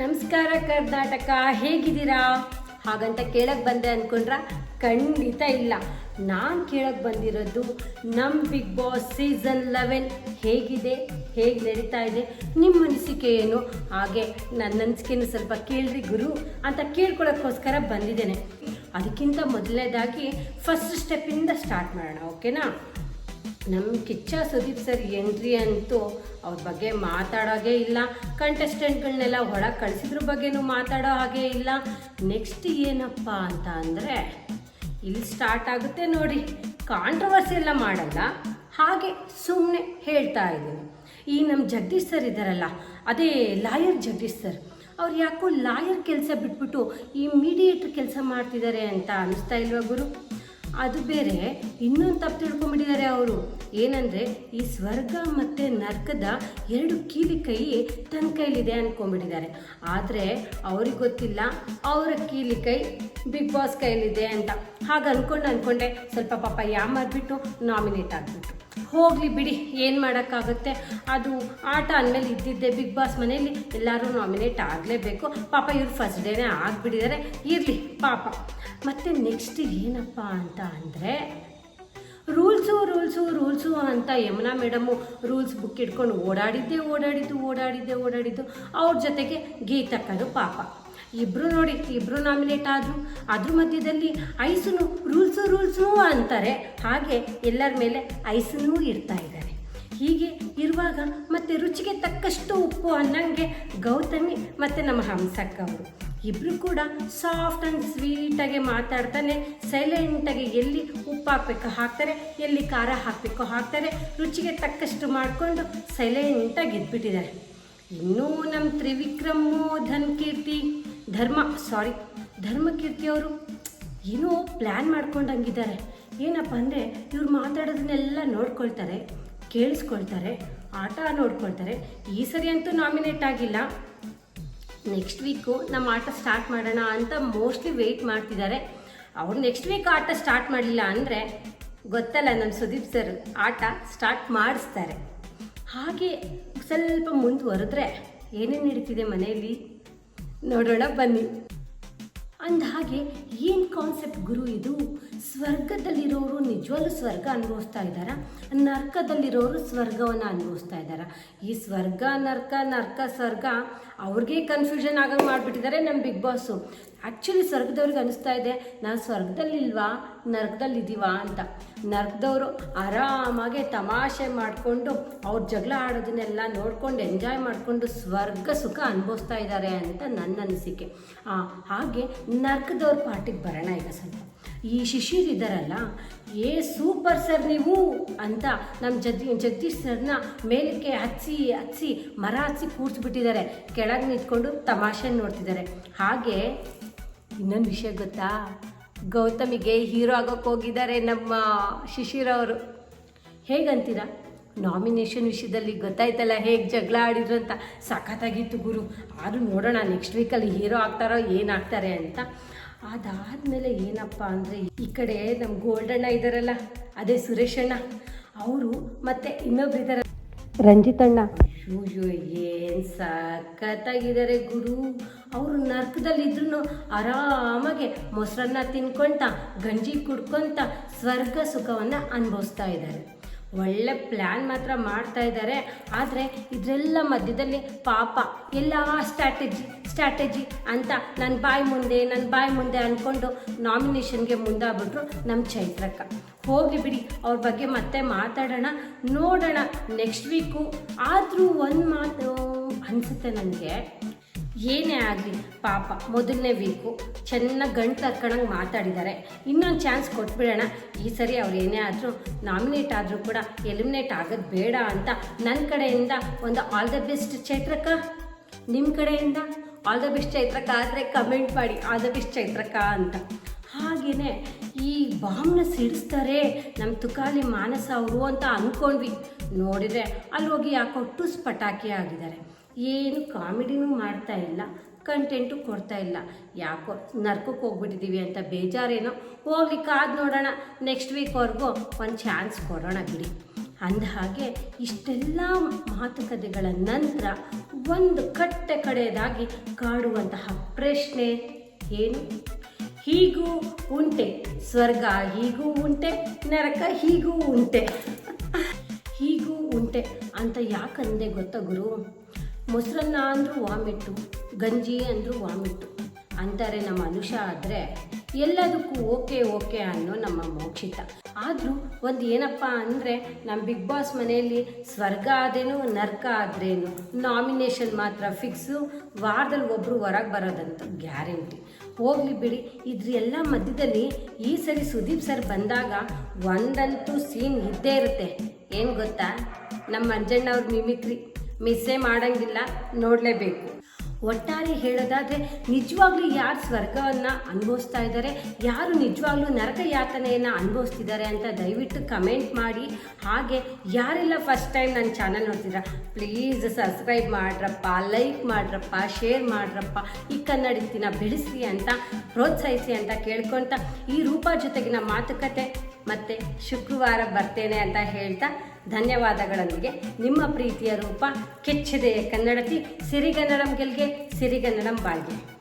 ನಮಸ್ಕಾರ ಕರ್ನಾಟಕ, ಹೇಗಿದ್ದೀರಾ? ಹಾಗಂತ ಕೇಳಕ್ಕೆ ಬಂದೆ ಅನ್ಕೊಂಡ್ರ? ಖಂಡಿತ ಇಲ್ಲ. ನಾನು ಕೇಳಕ್ಕೆ ಬಂದಿರೋದು ನಮ್ಮ ಬಿಗ್ ಬಾಸ್ ಸೀಸನ್ ಲೆವೆನ್ ಹೇಗಿದೆ, ಹೇಗೆ ನಡೀತಾ ಇದೆ ನಿಮ್ಮ ಅನಿಸಿಕೆ ಏನು? ಹಾಗೆ ನನ್ನ ಅನಿಸಿಕೆನೂ ಸ್ವಲ್ಪ ಕೇಳ್ರಿ ಗುರು ಅಂತ ಕೇಳ್ಕೊಳ್ಳೋಕ್ಕೋಸ್ಕರ ಬಂದಿದ್ದೇನೆ. ಅದಕ್ಕಿಂತ ಮೊದಲನೇದಾಗಿ ಫಸ್ಟ್ ಸ್ಟೆಪ್ಪಿಂದ ಸ್ಟಾರ್ಟ್ ಮಾಡೋಣ ಓಕೆನಾ ನಮ್ಮ ಕಿಚ್ಚ ಸುದೀಪ್ ಸರ್ ಎಂಟ್ರಿ ಅಂತೂ ಅವ್ರ ಬಗ್ಗೆ ಮಾತಾಡೋದೇ ಇಲ್ಲ. ಕಂಟೆಸ್ಟೆಂಟ್ಗಳನ್ನೆಲ್ಲ ಹೊರಗೆ ಕಳಿಸಿದ್ರ ಬಗ್ಗೆನೂ ಮಾತಾಡೋ ಹಾಗೆ ಇಲ್ಲ. ನೆಕ್ಸ್ಟ್ ಏನಪ್ಪ ಅಂತ ಅಂದರೆ ಇಲ್ಲಿ ಸ್ಟಾರ್ಟ್ ಆಗುತ್ತೆ ನೋಡಿ. ಕಾಂಟ್ರವರ್ಸಿ ಎಲ್ಲ ಮಾಡಲ್ಲ. ಹಾಗೆ ಸುಮ್ಮನೆ ಹೇಳ್ತಾ ಇದ್ದೀನಿ. ಈ ನಮ್ಮ ಜಗದೀಶ್ ಸರ್ ಇದ್ದಾರಲ್ಲ ಅದೇ ಲಾಯರ್ ಜಗದೀಶ್ ಸರ್, ಅವ್ರು ಯಾಕೋ ಲಾಯರ್ ಕೆಲಸ ಬಿಟ್ಬಿಟ್ಟು ಈ ಮೀಡಿಯೇಟ್ರ್ ಕೆಲಸ ಮಾಡ್ತಿದ್ದಾರೆ ಅಂತ ಅನ್ನಿಸ್ತಾ ಇಲ್ವಾ ಗುರು? ಅದು ಬೇರೆ. ಇನ್ನೊಂದು ತಪ್ಪು ತಿಳ್ಕೊಂಬಿಟ್ಟಿದ್ದಾರೆ ಅವರು. ಏನಂದರೆ, ಈ ಸ್ವರ್ಗ ಮತ್ತು ನರ್ಕದ ಎರಡು ಕೀಲಿ ಕೈ ತನ್ನ ಕೈಲಿದೆ ಅನ್ಕೊಂಡ್ಬಿಟ್ಟಿದ್ದಾರೆ. ಆದರೆ, ಅವ್ರಿಗೆ ಗೊತ್ತಿಲ್ಲ ಅವರ ಕೀಲಿ ಕೈ ಬಿಗ್ ಬಾಸ್ ಕೈಲಿದೆ ಅಂತ. ಹಾಗೆ ಅಂದ್ಕೊಂಡು ಅಂದ್ಕೊಂಡೆ ಸ್ವಲ್ಪ ಪಾಪ ಯಾಮಾರ್ಬಿಟ್ಟು ನಾಮಿನೇಟ್ ಆಗಿಬಿಟ್ಟು ಹೋಗಲಿ ಬಿಡಿ, ಏನು ಮಾಡೋಕ್ಕಾಗುತ್ತೆ? ಅದು ಆಟ ಅಂದಮೇಲೆ ಇದ್ದಿದ್ದೆ ಬಿಗ್ ಬಾಸ್ ಮನೆಯಲ್ಲಿ. ಎಲ್ಲರೂ ನಾಮಿನೇಟ್ ಆಗಲೇಬೇಕು. ಪಾಪ ಇವ್ರು ಫಸ್ಟ್ ಡೇನೇ ಆಗಿಬಿಟ್ಟಿದ್ದಾರೆ ಇರಲಿ, ಪಾಪ. ಮತ್ತು ನೆಕ್ಸ್ಟ್ ಏನಪ್ಪ ಅಂತ ಅಂದರೆ ರೂಲ್ಸು ರೂಲ್ಸು ರೂಲ್ಸು ಅಂತ ಯಮುನಾ ಮೇಡಮು ರೂಲ್ಸ್ ಬುಕ್ ಇಟ್ಕೊಂಡು ಓಡಾಡಿದ್ದೆ ಓಡಾಡಿದ್ದು ಓಡಾಡಿದ್ದೆ ಓಡಾಡಿದ್ದು. ಅವ್ರ ಜೊತೆಗೆ ಗೀತಕ್ಕದು ಪಾಪ. ಇಬ್ಬರು ನೋಡಿ ಇಬ್ಬರು ನಾಮಿನೇಟ್ ಆದರು. ಅದ್ರ ಮಧ್ಯದಲ್ಲಿ ಐಸನು ರೂಲ್ಸು ರೂಲ್ಸು ಅಂತಾರೆ. ಹಾಗೆ ಎಲ್ಲರ ಮೇಲೆ ಐಸನ್ನೂ ಇರ್ತಾ ಇದ್ದಾರೆ. ಹೀಗೆ ಇರುವಾಗ ಮತ್ತೆ ರುಚಿಗೆ ತಕ್ಕಷ್ಟು ಉಪ್ಪು ಅನ್ನಂಗೆ ಗೌತಮಿ ಮತ್ತು ನಮ್ಮ ಹಂಸಕ್ಕ ಅವರು. ಇಬ್ಬರು ಕೂಡ ಸಾಫ್ಟ್ ಆ್ಯಂಡ್ ಸ್ವೀಟಾಗಿ ಮಾತಾಡ್ತಾನೆ. ಸೈಲೆಂಟಾಗಿ ಎಲ್ಲಿ ಉಪ್ಪು ಹಾಕ್ಬೇಕು ಹಾಕ್ತಾರೆ, ಎಲ್ಲಿ ಖಾರ ಹಾಕಬೇಕು ಹಾಕ್ತಾರೆ. ರುಚಿಗೆ ತಕ್ಕಷ್ಟು ಮಾಡಿಕೊಂಡು ಸೈಲೆಂಟಾಗಿ ಇದ್ಬಿಟ್ಟಿದ್ದಾರೆ. ಇನ್ನೂ ನಮ್ಮ ಧನ್ ಕೀರ್ತಿ. ಧರ್ಮ ಸಾರಿ ಧರ್ಮಕೀರ್ತಿ ಅವರು ಏನೋ ಪ್ಲ್ಯಾನ್ ಮಾಡ್ಕೊಂಡಂಗಿದ್ದಾರೆ. ಏನಪ್ಪ ಅಂದರೆ ಇವ್ರು ಮಾತಾಡೋದನ್ನೆಲ್ಲ ನೋಡ್ಕೊಳ್ತಾರೆ, ಕೇಳಿಸ್ಕೊಳ್ತಾರೆ, ಆಟ ನೋಡ್ಕೊಳ್ತಾರೆ. ಈ ಸರಿ ಅಂತೂ ನಾಮಿನೇಟ್ ಆಗಿಲ್ಲ. ನೆಕ್ಸ್ಟ್ ವೀಕು ನಮ್ಮ ಆಟ ಸ್ಟಾರ್ಟ್ ಮಾಡೋಣ ಅಂತ ಮೋಸ್ಟ್ಲಿ ವೆಯ್ಟ್ ಮಾಡ್ತಿದ್ದಾರೆ. ಅವ್ರು ನೆಕ್ಸ್ಟ್ ವೀಕ್ ಆಟ ಸ್ಟಾರ್ಟ್ ಮಾಡಲಿಲ್ಲ ಅಂದರೆ ಗೊತ್ತಲ್ಲ ನಮ್ಮ ಸುದೀಪ್ ಸರ್ ಆಟ ಸ್ಟಾರ್ಟ್ ಮಾಡಿಸ್ತಾರೆ. ಹಾಗೆ ಸ್ವಲ್ಪ ಮುಂದುವರೆದ್ರೆ ಏನೇನು ನಡೀತಿದೆ ಮನೆಯಲ್ಲಿ? ನೋಡೋಣ ಬನ್ನಿ. ಅಂದ ಹಾಗೆ ಏನು ಕಾನ್ಸೆಪ್ಟ್ ಗುರು ಇದು? ಸ್ವರ್ಗದಲ್ಲಿರೋರು ನಿಜವಾಗ್ಲೂ ಸ್ವರ್ಗ ಅನುಭವಿಸ್ತಾ ಇದ್ದಾರಾ? ನರ್ಕದಲ್ಲಿರೋರು ಸ್ವರ್ಗವನ್ನು ಅನುಭವಿಸ್ತಾ ಇದ್ದಾರಾ? ಈ ಸ್ವರ್ಗ ನರ್ಕ ನರ್ಕ ಸ್ವರ್ಗ ಅವ್ರಿಗೆ ಕನ್ಫ್ಯೂಷನ್ ಆಗಂಗೆ ಮಾಡಿಬಿಟ್ಟಿದ್ದಾರೆ ನಮ್ಮ ಬಿಗ್ ಬಾಸು ಆ್ಯಕ್ಚುಲಿ ಸ್ವರ್ಗದವ್ರಿಗೆ ಅನಿಸ್ತಾ ಇದೆ ನಾನು ಸ್ವರ್ಗದಲ್ಲಿಲ್ವಾ? ನರ್ಕದಲ್ಲಿದ್ದೀವಾ ಅಂತ. ನರ್ಕದವರು ಆರಾಮಾಗಿ ತಮಾಷೆ ಮಾಡಿಕೊಂಡು ಅವ್ರ ಜಗಳ ಆಡೋದನ್ನೆಲ್ಲ ನೋಡ್ಕೊಂಡು ಎಂಜಾಯ್ ಮಾಡಿಕೊಂಡು ಸ್ವರ್ಗ ಸುಖ ಅನುಭವಿಸ್ತಾ ಇದ್ದಾರೆ ಅಂತ ನನ್ನ ಅನಿಸಿಕೆ. ಹಾಗೆ ನರ್ಕದವ್ರ ಪಾರ್ಟಿಗೆ ಬರೋಣ ಈಗ ಸ್ವಲ್ಪ. ಈ ಶಿಶಿರ್ ಇದ್ದಾರಲ್ಲ ಏ ಸೂಪರ್ ಸರ್ ನೀವು ಅಂತ ನಮ್ಮ ಜಗ್, ಜಗದೀಶ್ ಸರ್ನ ಮೇಲಕ್ಕೆ ಹಚ್ಚಿ ಹಚ್ಚಿ, ಮರ ಹಚ್ಚಿ ಕೂರಿಸ್ಬಿಟ್ಟಿದ್ದಾರೆ ಕೆಳಗೆ ನಿಂತ್ಕೊಂಡು ತಮಾಷೆ ನೋಡ್ತಿದ್ದಾರೆ ಹಾಗೆ ಇನ್ನೊಂದು ವಿಷಯ ಗೊತ್ತಾ? ಗೌತಮಿಗೆ ಹೀರೋ ಆಗೋಕ್ಕೆ ಹೋಗಿದ್ದಾರೆ ನಮ್ಮ ಶಿಶಿರ್ ಅವರು. ಹೇಗಂತೀರಾ? ನಾಮಿನೇಷನ್ ವಿಷಯದಲ್ಲಿ ಗೊತ್ತಾಯ್ತಲ್ಲ, ಹೇಗೆ ಜಗಳ ಆಡಿದ್ರು ಅಂತ. ಸಖತ್ತಾಗಿತ್ತು ಗುರು. ಆದರೂ ನೋಡೋಣ ನೆಕ್ಸ್ಟ್ ವೀಕಲ್ಲಿ ಹೀರೋ ಆಗ್ತಾರೋ ಏನಾಗ್ತಾರೆ ಅಂತ. ಅದಾದಮೇಲೆ ಏನಪ್ಪ ಅಂದರೆ, ಈ ಕಡೆ ನಮ್ಮ ಗೋಲ್ಡಣ್ಣ ಇದ್ದಾರಲ್ಲ ಅದೇ ಸುರೇಶಣ್ಣ ಅವರು ಮತ್ತು ಇನ್ನೊಬ್ರು ಇದ್ದಾರೆ ರಂಜಿತಣ್ಣ ಅಯ್ಯೋ, ಏನು ಸಖತ್ತಾಗಿದ್ದಾರೆ ಗುರು. ಅವರು ನರ್ಕದಲ್ಲಿದ್ರು ಆರಾಮಾಗೆ ಮೊಸರನ್ನ ತಿನ್ಕೊಂತ, ಗಂಜಿ ಕುಡ್ಕೊಂತ, ಸ್ವರ್ಗ ಸುಖವನ್ನು ಅನುಭವಿಸ್ತಾ ಇದ್ದಾರೆ. ಒಳ್ಳೆ ಪ್ಲ್ಯಾನ್ ಮಾತ್ರ ಮಾಡ್ತಾ ಇದ್ದಾರೆ ಆದರೆ ಇದರೆಲ್ಲ ಮಧ್ಯದಲ್ಲಿ ಪಾಪ ಎಲ್ಲ ಸ್ಟ್ರಾಟಜಿ ಸ್ಟ್ರಾಟಜಿ ಅಂತ ನನ್ನ ಬಾಯಿ ಮುಂದೆ ನನ್ನ ಬಾಯಿ ಮುಂದೆ ಅಂದ್ಕೊಂಡು ನಾಮಿನೇಷನ್ಗೆ ಮುಂದಾಗ್ಬಿಟ್ರು ನಮ್ಮ ಚೈತ್ರಕ್ಕ. ಹೋಗಿ ಬಿಡಿ, ಅವ್ರ ಬಗ್ಗೆ ಮತ್ತೆ ಮಾತಾಡೋಣ, ನೋಡೋಣ ನೆಕ್ಸ್ಟ್ ವೀಕು ಆದರೂ ಒಂದು ಮಾತು ಅನಿಸುತ್ತೆ ನನಗೆ. ಏನೇ ಆಗಲಿ, ಪಾಪ, ಮೊದಲನೇ ವೀಕು ಚೆನ್ನಾಗಿ ಗಂಟು ತರ್ಕೊಂಡಂಗೆ ಮಾತಾಡಿದ್ದಾರೆ ಇನ್ನೊಂದು ಚಾನ್ಸ್ ಕೊಟ್ಬಿಡೋಣ. ಈ ಸರಿ ಅವ್ರು ಏನೇ ಆದರೂ ನಾಮಿನೇಟ್ ಆದರೂ ಕೂಡ ಎಲಿಮಿನೇಟ್ ಆಗೋದು ಬೇಡ ಅಂತ ನನ್ನ ಕಡೆಯಿಂದ ಒಂದು ಆಲ್ ದ ಬೆಸ್ಟ್ ಚೈತ್ರಕ್ಕ. ನಿಮ್ಮ ಕಡೆಯಿಂದ ಆಲ್ ದ ಬೆಸ್ಟ್ ಚೈತ್ರಕ್ಕ ಆದರೆ ಕಮೆಂಟ್ ಮಾಡಿ ಆಲ್ ದ ಬೆಸ್ಟ್ ಚೈತ್ರಕ್ಕ ಅಂತ. ಹಾಗೆಯೇ ಈ ಬಾಂಬ್ನ ಸಿಡಿಸ್ತಾರೆ ನಮ್ಮ ತುಕಾಲಿ ಮಾನಸ ಅವರು ಅಂತ ಅಂದ್ಕೊಂಡ್ವಿ ನೋಡಿದರೆ ಅಲ್ಲಿ ಹೋಗಿ ಯಾಕೋ ಟುಸ್ ಪಟಾಕಿ ಆಗಿದ್ದಾರೆ ಏನು ಕಾಮಿಡಿನೂ ಮಾಡ್ತಾ ಇಲ್ಲ ಕಂಟೆಂಟು ಕೊಡ್ತಾ ಇಲ್ಲ. ಯಾಕೋ ನರ್ಕಕ್ಕೆ ಹೋಗ್ಬಿಟ್ಟಿದ್ದೀವಿ ಅಂತ ಬೇಜಾರೇನೋ ಹೋಗ್ಲಿ ಕಾದು ನೋಡೋಣ ನೆಕ್ಸ್ಟ್ ವೀಕ್ವರೆಗೂ ಒಂದು ಚಾನ್ಸ್ ಕೊಡೋಣ ಬಿಡಿ. ಅಂದ ಹಾಗೆ ಇಷ್ಟೆಲ್ಲ ಮಾತುಕತೆಗಳ ನಂತರ ಒಂದು ಕಟ್ಟೆ ಕಡೆಯದಾಗಿ ಕಾಡುವಂತಹ ಪ್ರಶ್ನೆ, ಏನು? ಹೀಗೂ ಉಂಟೆ, ಸ್ವರ್ಗ ಹೀಗೂ ಉಂಟೆ, ನರಕ ಹೀಗೂ ಉಂಟೆ. ಹೀಗೂ ಉಂಟೆ ಅಂತ ಯಾಕಂದೆ ಗೊತ್ತ ಗುರು? ಮೊಸರನ್ನ ಅಂದರೂ ವಾಮಿಟ್ಟು, ಗಂಜಿ ಅಂದರೂ ವಾಮಿಟ್ಟು. ಅಂತಾರೆ ನಮ್ಮ ಅನುಷ ಆದರೆ ಎಲ್ಲದಕ್ಕೂ ಓಕೆ ಓಕೆ ಅನ್ನೋ ನಮ್ಮ ಮೋಕ್ಷಿತ. ಆದರೂ ಒಂದು ಏನಪ್ಪ ಅಂದರೆ ನಮ್ಮ ಬಿಗ್ ಬಾಸ್ ಮನೆಯಲ್ಲಿ ಸ್ವರ್ಗ ಆದೇನು ನರ್ಕ ಆದ್ರೇನು ನಾಮಿನೇಷನ್ ಮಾತ್ರ ಫಿಕ್ಸು ವಾರದಲ್ಲಿ ಒಬ್ಬರು ಹೊರಗೆ ಬರೋದಂತ ಗ್ಯಾರಂಟಿ ಹೋಗಲಿ ಬಿಡಿ, ಇದ್ರ ಎಲ್ಲ ಮಧ್ಯದಲ್ಲಿ ಈ ಸರಿ ಸುದೀಪ್ ಸರ್ ಬಂದಾಗ ಒಂದಂತೂ ಸೀನ್ ಇದ್ದೇ ಇರುತ್ತೆ. ಏನು ಗೊತ್ತಾ? ನಮ್ಮ ಮಂಜಣ್ಣವ್ರ ಮಿಮಿಕ್ರಿ ಮಿಸ್ಸೇ ಮಾಡಂಗಿಲ್ಲ, ನೋಡಲೇಬೇಕು. ಒಟ್ಟಾರೆ ಹೇಳೋದಾದರೆ, ನಿಜವಾಗ್ಲೂ ಯಾರು ಸ್ವರ್ಗವನ್ನು ಅನುಭವಿಸ್ತಾ ಇದ್ದಾರೆ ಯಾರು ನಿಜವಾಗ್ಲೂ ನರಕ ಯಾತನೆಯನ್ನು ಅನುಭವಿಸ್ತಿದ್ದಾರೆ ಅಂತ ದಯವಿಟ್ಟು ಕಮೆಂಟ್ ಮಾಡಿ. ಹಾಗೆ ಯಾರೆಲ್ಲ ಫಸ್ಟ್ ಟೈಮ್ ನನ್ನ ಚಾನಲ್ ನೋಡ್ತೀರಾ ಪ್ಲೀಸ್ ಸಬ್ಸ್ಕ್ರೈಬ್ ಮಾಡ್ರಪ್ಪ ಲೈಕ್ ಮಾಡ್ರಪ್ಪ ಶೇರ್ ಮಾಡ್ರಪ್ಪ, ಈ ಕನ್ನಡತಿನ ಬೆಳೆಸಿ ಅಂತ ಪ್ರೋತ್ಸಾಹಿಸಿ ಅಂತ ಕೇಳ್ಕೊತ ಈ ರೂಪ ಜೊತೆಗಿನ ಮಾತುಕತೆ ಮತ್ತು ಶುಕ್ರವಾರ ಬರ್ತೇನೆ ಅಂತ ಹೇಳ್ತಾ ಧನ್ಯವಾದಗಳೊಂದಿಗೆ ನಿಮ್ಮ ಪ್ರೀತಿಯ ರೂಪ ಕೆಚ್ಚಿದೆಯ ಕನ್ನಡತಿ ಸಿರಿಗನ್ನಡಂ ಗೆಲ್ಗೆ ಸಿರಿಗನ್ನಡಂ ಬಾಳ್ಗೆ.